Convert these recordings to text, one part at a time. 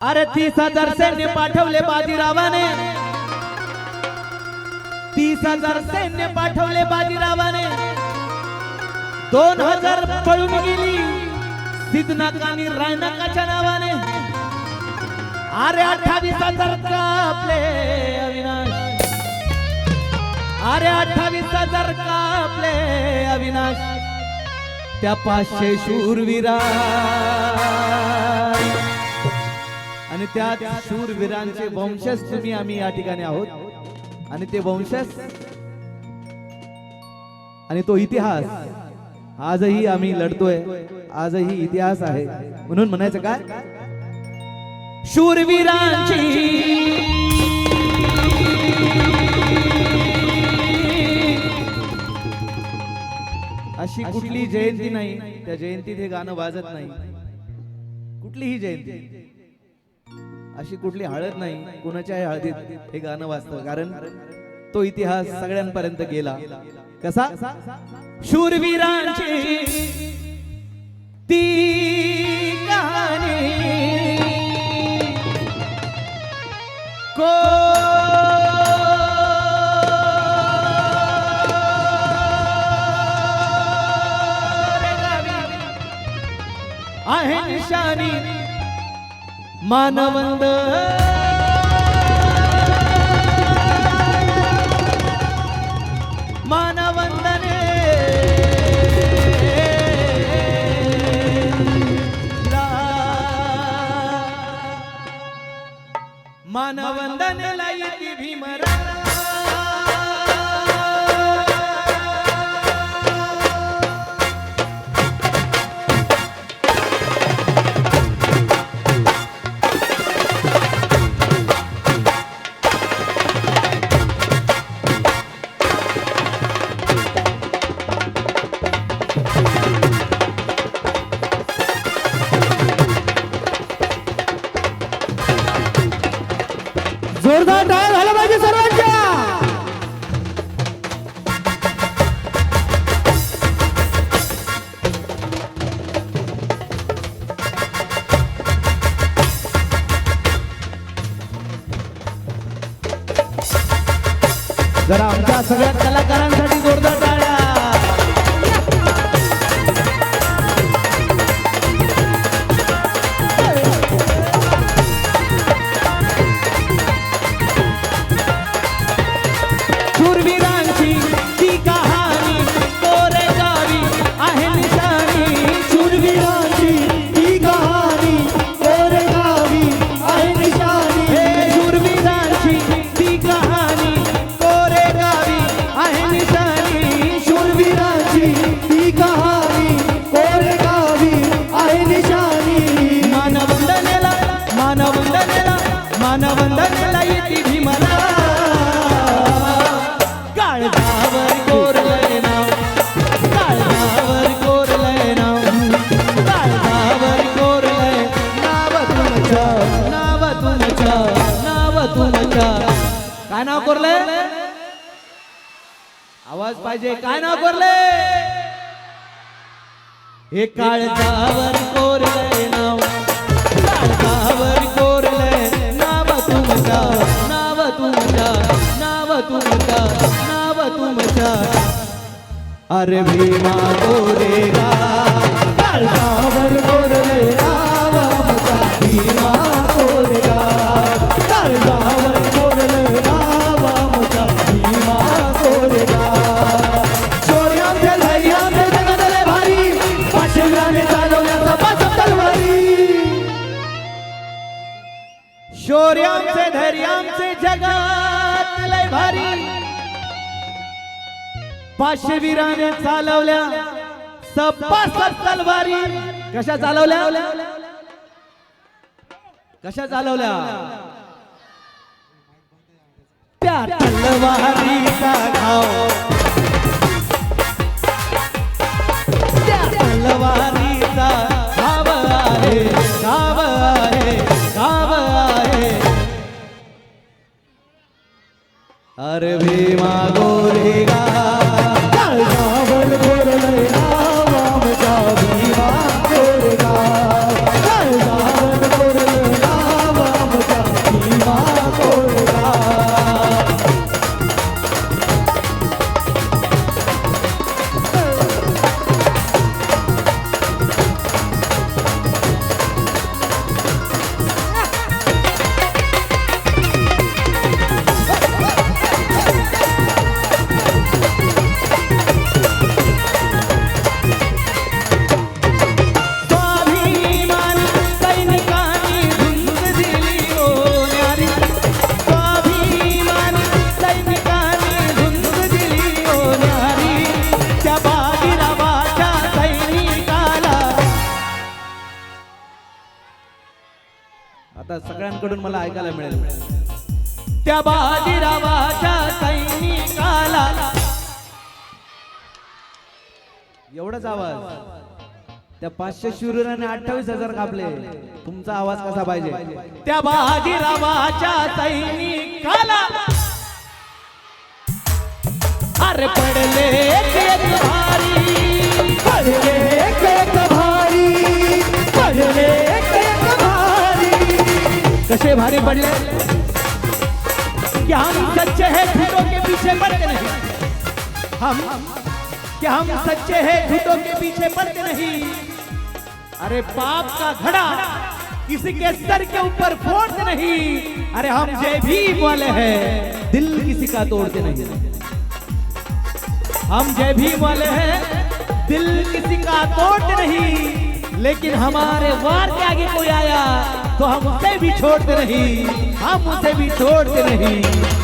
अरे तीस हजार सैन्य पाठवले बाजीरावाने. तीस हजार सैन्य पाठवले बाजीरावाने. दोन हजार पळून गेली. सिद्धनाकानी रायनाकाच्या नावाने. अरे अठ्ठावीस हजार का आपले अविनाश. अरे अठ्ठावीस हजार का आपले अविनाश. त्या पाचशे शूरवीरा आणि त्या शूरवीरांचे वंशज तुम्ही आम्ही या ठिकाणी आहोत. आणि ते वंशज आणि तो इतिहास आजही आम्ही लढतोय आजही इतिहास आहे. म्हणून म्हणायचं काय? शूरवीरांची अशी कुठली जयंती नाही त्या जयंतीत हे गाणं वाजत नाही. कुठलीही जयंती. अशी कुठली हळद नाही कुणाच्याही हळदीत हे गाणं वाचतं कारण तो इतिहास सगळ्यांपर्यंत गेला. कसा? शूरवीरांची ती कहाणी. आहे निशानी ಮಾನವಂದ. ಮಾನವಂದನೆ. ಮಾನವಂದನೆ. जोरदार टाळ झाला पाहिजे सर्वांच्या पाहिजे काय नाव कोरलंय हे काळजावर कोरलंय नाव. काळजावर कोरलंय नाव तुमच्या नाव तुमच्या नाव तुमच्या नाव तुमच्या. अरे भीमा पाचशे वीराने चालवल्या. तलवारी. कशा चालवल्या? कशा चालवल्या? त्या तलवारीचा घाव. त्या तलवारीचा घाव आहे घाव आहे घाव आहे. अरे भीमा गोरेगा त्या बाजीरावाच्या सैनिकाला. एवढाच आवाज. त्या पाचशे शूराने अठ्ठावीस हजार कापले. तुमचा आवाज कसा पाहिजे? त्या बाजीरावाच्या सैनिकाला. अरे पडले एक भारी पडले एक भारी पडले एक भारी कसे भारी पडले? कि हम सच्चे हैं, झूठों के पीछे पड़ते नहीं। हम कि हम सच्चे हैं, झूठों के पीछे पड़ते नहीं। अरे पाप का घड़ा किसी के सर के ऊपर फोड़ते नहीं। अरे हम जय भीम वाले हैं, दिल किसी का तोड़ते नहीं। हम जय भीम वाले हैं, दिल किसी का तोड़ते नहीं। लेकिन हमारे वार के आगे कोई आया तो हम उसे भी छोड़ते नहीं हम उसे भी छोड़ते नहीं।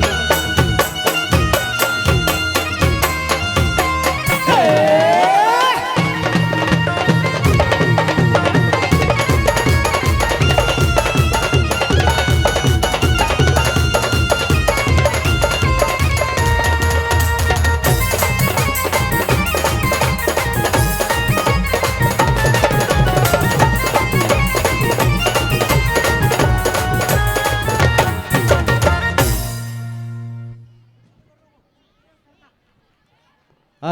love.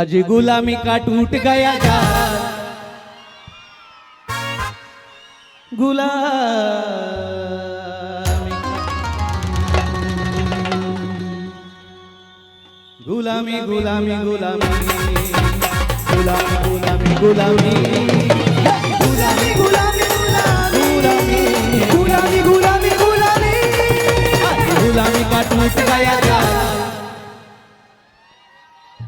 आज गुलामी का टूट गया जाल गुलामी. गुलामी गुलामी गुलामी. गुलामी गुलामी गुलामी. गुलामी गुलामी गुलामी. गुलामी गुलामी गुलामी. का टूट गया जाल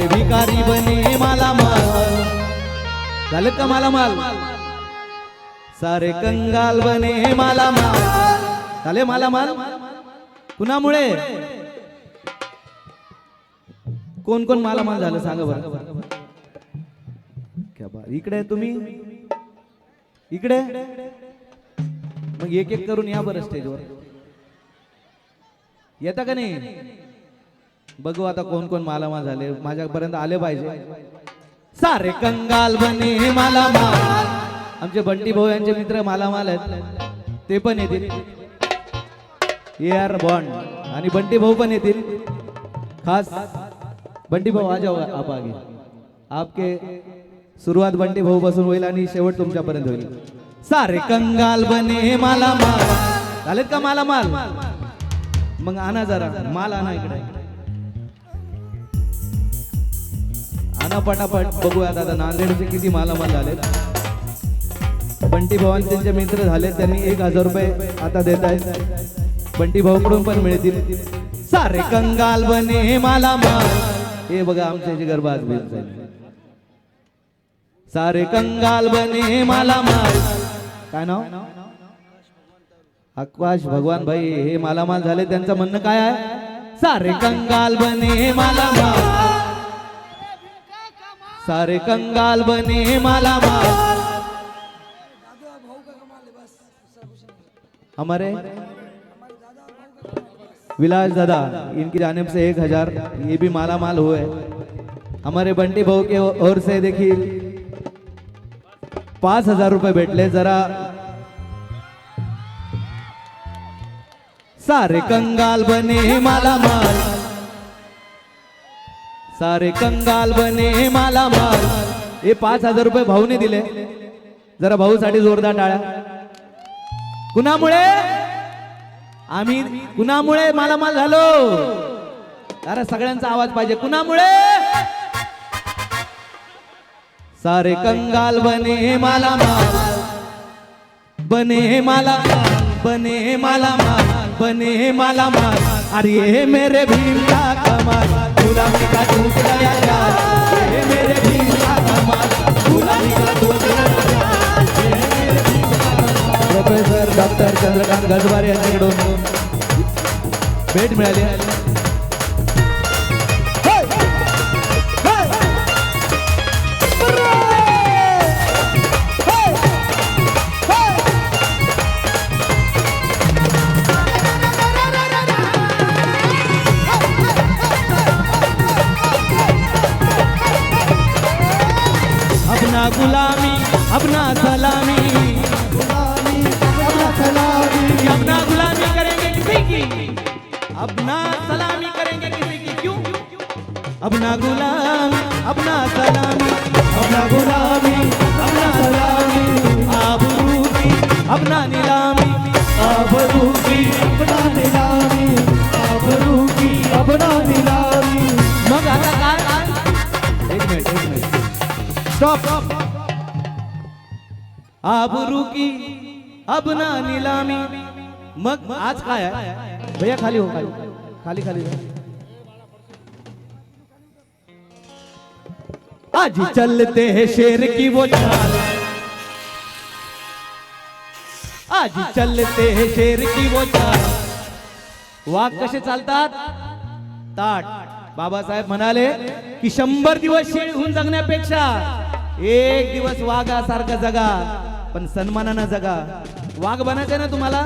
हूँ भिकारी बने माला माल झालं का माला माल सारे कंगाल बने माला माल झाले माला माल कुणामुळे? कोण कोण माला माल झालं सांगा बरं. क्या इकडे तुम्ही? इकडे? मग एक एक करून या बरं स्टेजवर येता का नाही? बघू आता कोण कोण मालामाल झाले. माझ्यापर्यंत आले पाहिजे. सारे कंगाल बने मालामाल आमचे बंटी भाऊ यांचे मित्र मालामाल आहेत. ते पण येतील. ए आर बॉन्ड आणि बंटी भाऊ पण येतील. खास बंटी भाऊ आ जाओ आप आगे. आपके सुरुवात बंटी भाऊ पासून होईल आणि शेवट तुमच्यापर्यंत होईल. सारे कंगाल बने मालामाल झालेत का मालामाल? मग आणा जरा. माल आणा इकडे. अनापटापट पटापट बघूयात आता नांदेडचे किती मालामाल झाले बंटी भावान त्यांचे मित्र झाले त्यांनी एक हजार रुपये आता देत आहेत. बंटी भाऊकडून पण मिळतील. सारे कंगाल बने मालामाल. हे बघा आमच्या जिगरबाज बिल सारे कंगाल बने मालामाल. काय नाव? आकाश भगवान भाई हे मालामाल झाले त्यांचं म्हणणं काय आहे? सारे कंगाल बने मालामाल. सारे कंगाल बने माला माल। हमारे विलास दादा इनकी जानिब से एक हजार ये भी माला माल हुए। हमारे बंटी भाऊ के ओर से देखिए। पाच हजार रुपये भेटले जरा। सारे कंगाल बने माला माल। सारे कंगाल बने माला माल. हे पाच हजार रुपये भाऊने दिले. जरा भाऊसाठी जोरदार टाळ्या. कुणामुळे? आम्ही कुणामुळे मालामाल झालो? अरे सगळ्यांचा आवाज पाहिजे. कुणामुळे? सारे कंगाल बने मालामाल बने माला माल बने माला माल बने माला माल. अरे मेरे भीमला का कमाल गुलामी का टूट गया प्रोफेसर डॉक्टर चंद्रकांत गजबार यांच्याकडून भेट मिळाली अपना गुलामी, अपना सलामी। अपना गुलामी करेंगे किसी की। अपना सलामी करेंगे किसी की। क्यों? अपना गुलामी, अपना सलामी, अपना गुलामी, अपना सलामी। आबरू की अपना नीलामी आबरू की अपना नीलामी। आबरू की अपना नीलामी। मग आता काय एक मिनिट एक मिनिट। स्टॉप आबरू की अब ना नीलामी। मग आज काय आहे? भैया खाली हो खाली हो, हो, खाली खाली हो। आज चलते हैं शेर की वो चाल। आज चलते हैं शेर की वो चाल। वाघ कसे चालतात? ताट। बाबासाहेब म्हणाले की शंभर दिवस शेळ होऊन जगण्यापेक्षा एक दिवस वाघासारखं जगा. पण सन्मानानं जगा. वाघ बनायचं ना तुम्हाला?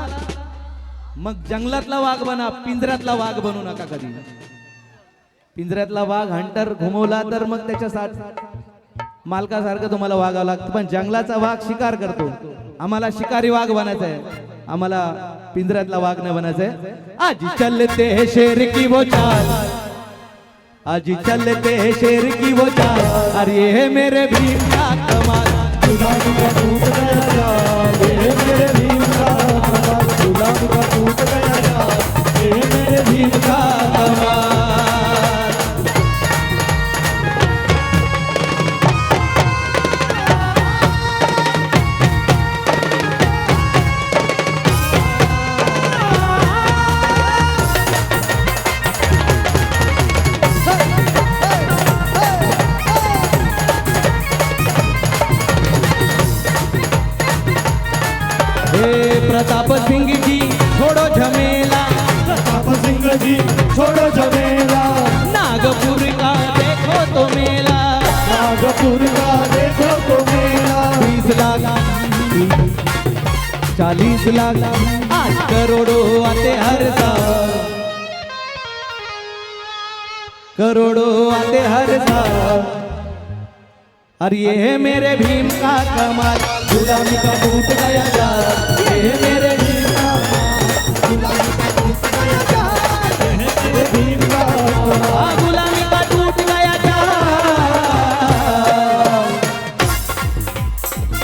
मग जंगलातला वाघ बना पिंजऱ्यातला वाघ बनू नका कधी. पिंजऱ्यातला वाघ हंटर घुमवला तर मग त्याच्या साथ मालकासारखं तुम्हाला वागावं लागतं. पण जंगलाचा वाघ शिकार करतो. आम्हाला शिकारी वाघ बनायचं आहे आम्हाला पिंजऱ्यातला वाघ नाही बनायचं आहे आज चलते हे शेर की वो चाल. आज चलते हे शेर की वो चाल. अरे हे मेरे भीम. भीम का प्रताप सिंह जी छोड़ो झमेला. प्रताप सिंह जी छोड़ो झमेला. नागपुर का देखो तो मेला. नागपुर का देखो तो मेला. बीस लाख चालीस लाख आठ करोड़ों आते हर साल करोड़ों आते हर साल और ये है मेरे भीम का कमाल. गुलामी का टूट गया जाल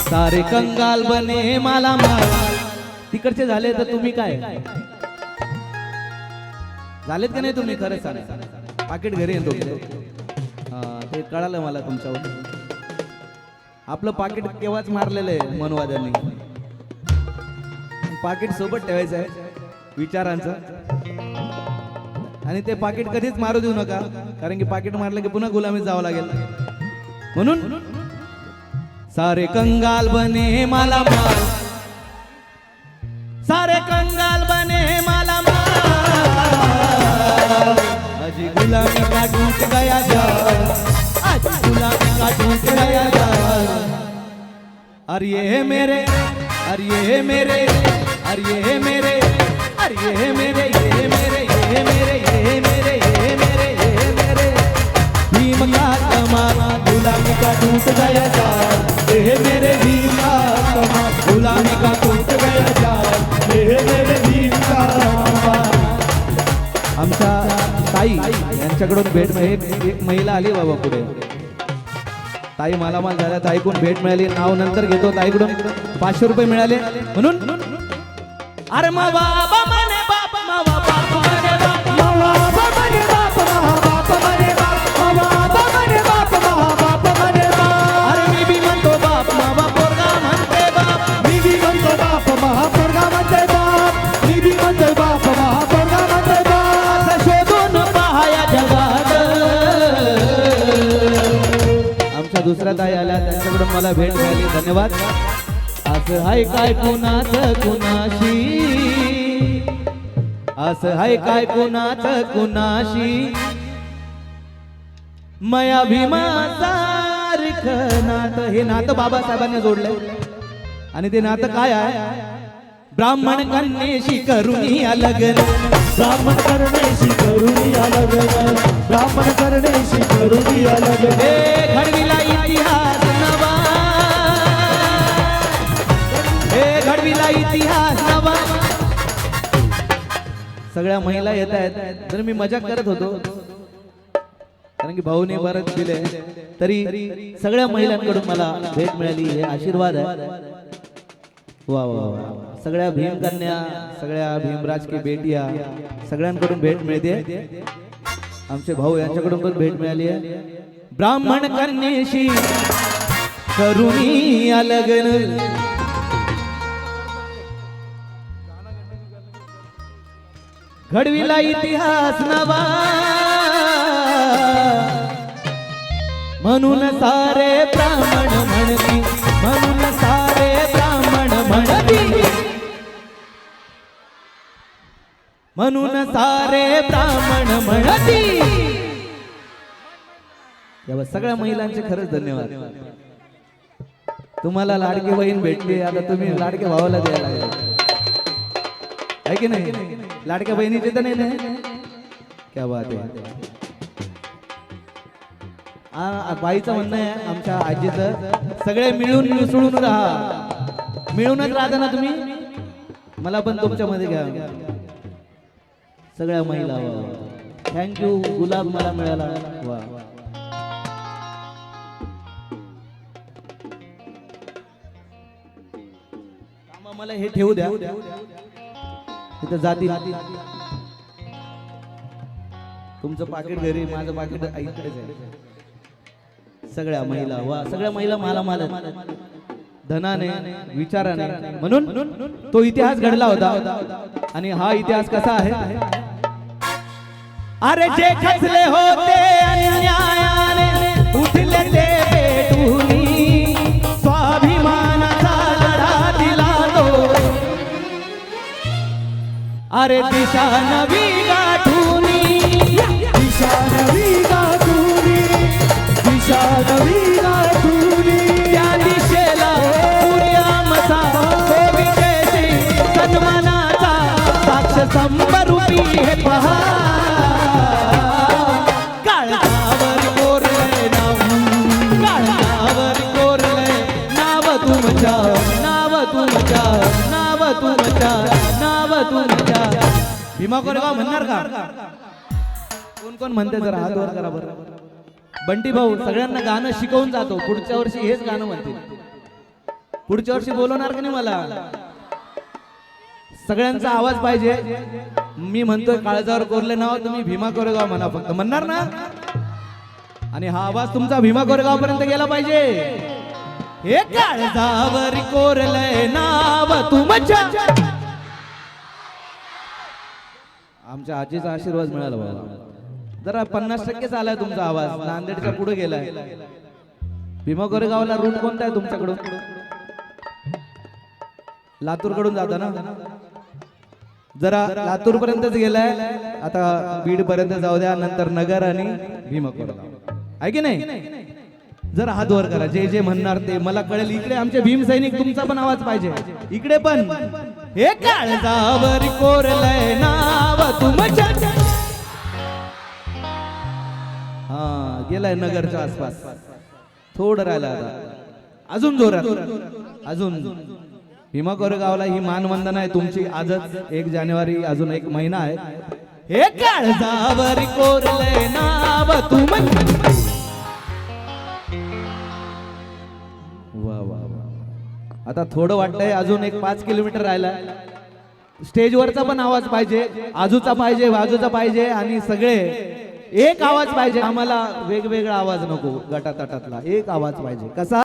सारे कंगाल बने माला माल. तिकडचे झाले तर तुम्ही काय? झालेत का नाही तुम्ही? खरं सांगा. पाकिट घरी येतो. ते ते कळालं मला तुमच्यावर. आपलं पाकिट केव्हाच मारलेलं आहे मनवाद्यांनी? पाकिट सोबत ठेवायचं आहे. विचारांचं. आणि ते पाकिट कधीच मारू देऊ नका. कारण की पाकिट मारलं की पुन्हा गुलामीत जावं लागेल. म्हणून सारे कंगाल बने मला माल सारे कंगाल बने मला माल अजी गुलामी का टूट गया जा अजी गुलामी का टूट गया जा अरे ये मेरे अरे ये मेरे। अरे ये मेरे अरे ये मेरे ये मेरे ये मेरे ये मेरे ये मेरे ये मेरे। भीम का कमाल गुलामी का टूट गया जाल। ये मेरे भीम का कमाल गुलामी का टूट गया जाल। हे मेरे भीम का आमच्या ताई यांच्याकडून भेट एक एक महिला आली बाबा पुढे. ताई मालामाल झाल्या ताईकडून भेट मिळाली. नाव नंतर घेतो. ताईकडून पाचशे रुपये मिळाले. म्हणून अरे मा बाबा बाप मा बाबा बाप. बाबा म्हणे बाप म्हणे बाप बाबा बाप महाबाप म्हणे बाप अरे मी बी म्हणतो बाप मा बाप पोरगा म्हणते बाप. मी बी म्हणतो बाप म्हणते बाप. मी बी म्हणतो बाप महापोरगा म्हणते बाप. असं शोधून पहाया जगात. आमच्या दुसऱ्या ताई आल्या त्यांच्याकडून मला भेट मिळाली. धन्यवाद. असं हाय काय कुणाच कुणाशी? असं हाय काय कुणाच कुणाशी? मया भीमा सारख नात हे नातं बाबासाहेबांनी जोडलंय. आणि ते नातं काय आहे? ब्राह्मण कन्येशी करुणी लग्न ब्राह्मण करणेशी करुणी लग्न ब्राह्मण करणेशी करुणी लग्न खडविला इतिहास. घडविला इतिहास नवा. सगळ्या महिला येत आहेत. तर मी मजाक करत होतो. कारण की भाऊने बरंच दिले. तरी सगळ्या महिलांकडून मला भेट मिळाली. हे आशीर्वाद आहे. वा वा वा. सगळ्या भीमकन्या सगळ्या भीमराज की बेटिया सगळ्यांकडून भेट मिळते. आमचे भाऊ यांच्याकडून पण भेट मिळाली आहे. ब्राह्मण कन्याशी करुणी लग्न घडविला इतिहास नवा. म्हणून सारे ब्राह्मण म्हणती. म्हणून सारे ब्राह्मण म्हणती. म्हणून सारे ब्राह्मण म्हणती. सगळ्या महिलांचे खरंच धन्यवाद. तुम्हाला लाडकी बहीण भेटली. आता तुम्ही लाडके भावाला द्यायला आहे की नाही? लाडक्या बहिणीचे तर नाही ना क्या बात आहे. बाईचं म्हणणं आहे आमच्या आजीचं सगळे मिळून मिसळून राहा. मिळूनच राहता ना तुम्ही? मला पण तुमच्यामध्ये घ्या. सगळ्या महिला थँक्यू गुलाब मला मिळाला. वा. मला हे ठेवू द्या. तिथं जाती तुमचं पाकिट घरी माझं पाकिट आईकडेच आहे. सगळ्या महिला वा सगळ्या महिला मला मला धनाने विचाराने म्हणून तो इतिहास घडला होता. आणि हा इतिहास कसा आहे? अरे जे खचले होते अन्याया अरे दिशा नवी गाठूनी. दिशा नवी गाठुनी. दिशा नवी गाठुनी. त्या दिशेला सूर्यामसा कोवितेशी सन्मानाचा साक्ष संबरूपी भीमा कोरेगाव म्हणणार का? कोण कोण म्हणते जरा हात वर करा बरं. बंटी भाऊ सगळ्यांना गाणं शिकवून जातो. पुढच्या वर्षी हेच गाणं म्हणतील. पुढच्या वर्षी बोलवणार का नाही मला? सगळ्यांचा आवाज पाहिजे. मी म्हणतोय काळजावर कोरले नाव तुम्ही भीमा कोरेगाव म्हणा फक्त. म्हणणार ना? आणि हा आवाज तुमचा भीमा कोरेगाव पर्यंत गेला पाहिजे. हे काळजावर कोरलंय नाव तुमच्या आमच्या आजीचा आशीर्वाद मिळाला बाबा. जरा पन्नास टक्केच आलाय तुमचा आवाज. नांदेडच्या पुढे गेलाय. भीमा कोरेगावला रूट कोणता आहे तुमच्याकडून? लातूरकडून जाता ना? जरा लातूर पर्यंतच गेलाय. आता बीड पर्यंत जाऊ द्या. नंतर नगर आणि भीमा कोरेगाव आहे की नाही? जरा हात वर करा. जे जे म्हणणार ते. मला कळेल. इकडे आमचे भीम सैनिक तुमचा पण आवाज पाहिजे. इकडे पण. हे काळजावर कोरलंय नाव तुमच्या. हा गेलाय नगरच्या आसपास. थोडं राहिला आता. अजून जोरात. अजून. भीमा कोरेगावला ही मानवंदना आहे तुमची. आजच एक जानेवारी अजून एक महिना आहे. हे काळजावर कोरलंय नाव तुमच्या. आता थोडं वाटतंय अजून एक पाच किलोमीटर राहिला. स्टेजवरचा पण आवाज पाहिजे आजूचा पाहिजे बाजूचा पाहिजे आणि सगळे एक आवाज पाहिजे. आम्हाला वेगवेगळा आवाज नको गटातटातला. एक आवाज पाहिजे. कसा?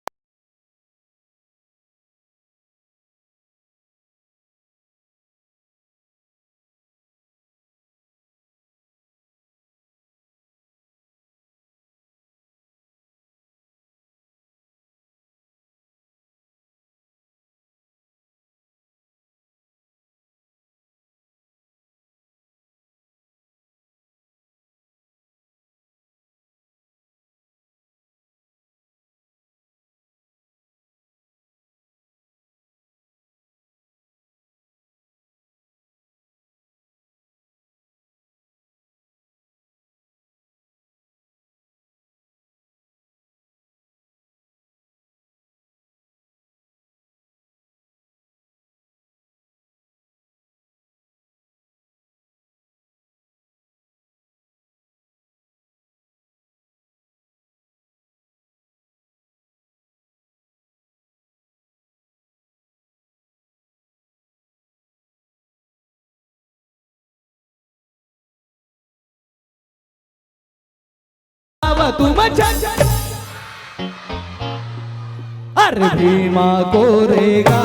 तुमच्या अरे भीमा कोरेगा